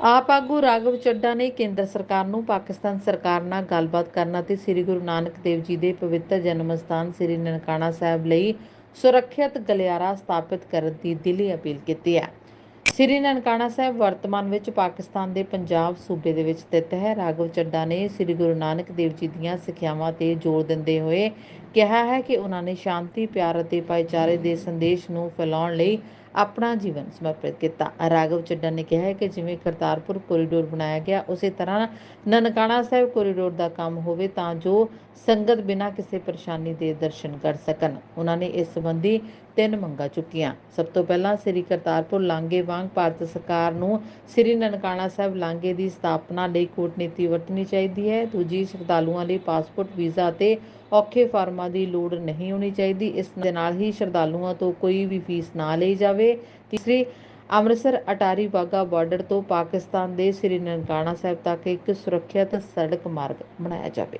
ਆਪ ਆਗੂ ਰਾਘਵ ਚੱਡਾ ਨੇ ਕੇਂਦਰ ਸਰਕਾਰ ਨੂੰ ਪਾਕਿਸਤਾਨ ਸਰਕਾਰ ਨਾਲ ਗੱਲਬਾਤ ਕਰਨ ਅਤੇ ਸ੍ਰੀ ਗੁਰੂ ਨਾਨਕ ਦੇਵ ਜੀ ਦੇ ਪਵਿੱਤਰ ਜਨਮ ਸਥਾਨ ਸ੍ਰੀ ਨਨਕਾਣਾ ਸਾਹਿਬ ਲਈ ਸੁਰੱਖਿਅਤ ਗਲਿਆਰਾ ਸਥਾਪਿਤ ਕਰਨ ਦੀ ਦਿਲੀ ਅਪੀਲ ਕੀਤੀ ਹੈ। ਸ੍ਰੀ ਨਨਕਾਣਾ ਸਾਹਿਬ ਵਰਤਮਾਨ ਵਿੱਚ ਪਾਕਿਸਤਾਨ ਦੇ ਪੰਜਾਬ ਸੂਬੇ ਦੇ ਵਿੱਚ ਸਥਿਤ ਹੈ। ਰਾਘਵ ਚੱਡਾ ਨੇ ਸ੍ਰੀ ਗੁਰੂ ਨਾਨਕ ਦੇਵ ਜੀ ਦੀਆਂ ਸਿੱਖਿਆਵਾਂ ਤੇ ਜ਼ੋਰ ਦਿੰਦੇ ਹੋਏ ਕਿਹਾ ਹੈ ਕਿ ਉਹਨਾਂ ਨੇ ਸ਼ਾਂਤੀ, ਪਿਆਰ ਅਤੇ ਭਾਈਚਾਰੇ ਦੇ ਸੰਦੇਸ਼ ਨੂੰ ਫੈਲਾਉਣ ਲਈ ਆਪਣਾ ਜੀਵਨ ਸਮਰਪਿਤ ਕੀਤਾ। ਰਾਘਵ ਚੱਡਾ ਨੇ ਕਿਹਾ ਹੈ ਕਿ ਜਿਵੇਂ ਕਰਤਾਰਪੁਰ ਕੋਰੀਡੋਰ ਬਣਾਇਆ ਗਿਆ, ਉਸੇ ਤਰ੍ਹਾਂ ਨਨਕਾਣਾ ਸਾਹਿਬ ਕੋਰੀਡੋਰ ਦਾ ਕੰਮ ਹੋਵੇ ਤਾਂ ਜੋ ਸੰਗਤ ਬਿਨਾਂ ਕਿਸੇ ਪਰੇਸ਼ਾਨੀ ਦੇ ਦਰਸ਼ਨ ਕਰ ਸਕਣ। ਉਹਨਾਂ ਨੇ ਇਸ ਸੰਬੰਧੀ ਤਿੰਨ ਮੰਗਾਂ ਚੁੱਕੀਆਂ। ਸਭ ਤੋਂ ਪਹਿਲਾਂ ਸ੍ਰੀ ਕਰਤਾਰਪੁਰ ਲਾਂਘੇ ਵਾਂਗ ਭਾਰਤ ਸਰਕਾਰ ਨੂੰ ਸ੍ਰੀ ਨਨਕਾਣਾ ਸਾਹਿਬ ਲਾਂਘੇ ਦੀ ਸਥਾਪਨਾ ਲਈ ਕੂਟਨੀਤੀ ਵਰਤਣੀ ਚਾਹੀਦੀ ਹੈ। ਦੂਜੀ, ਸ਼ਰਧਾਲੂਆਂ ਲਈ ਪਾਸਪੋਰਟ, ਵੀਜ਼ਾ ਅਤੇ ਔਖੇ ਫਾਰਮਾਂ ਦੀ ਲੋੜ ਨਹੀਂ ਹੋਣੀ ਚਾਹੀਦੀ। ਇਸ ਦੇ ਨਾਲ ਹੀ ਸ਼ਰਧਾਲੂਆਂ ਤੋਂ ਕੋਈ ਵੀ ਫੀਸ ਨਾ ਲਈ ਜਾਵੇ। ਤੀਸਰੀ, ਅੰਮ੍ਰਿਤਸਰ ਅਟਾਰੀ ਵਾਹਗਾ ਬਾਰਡਰ ਤੋਂ ਪਾਕਿਸਤਾਨ ਦੇ ਸ੍ਰੀ ਨਨਕਾਣਾ ਸਾਹਿਬ ਤੱਕ ਇੱਕ ਸੁਰੱਖਿਅਤ ਸੜਕ ਮਾਰਗ ਬਣਾਇਆ ਜਾਵੇ।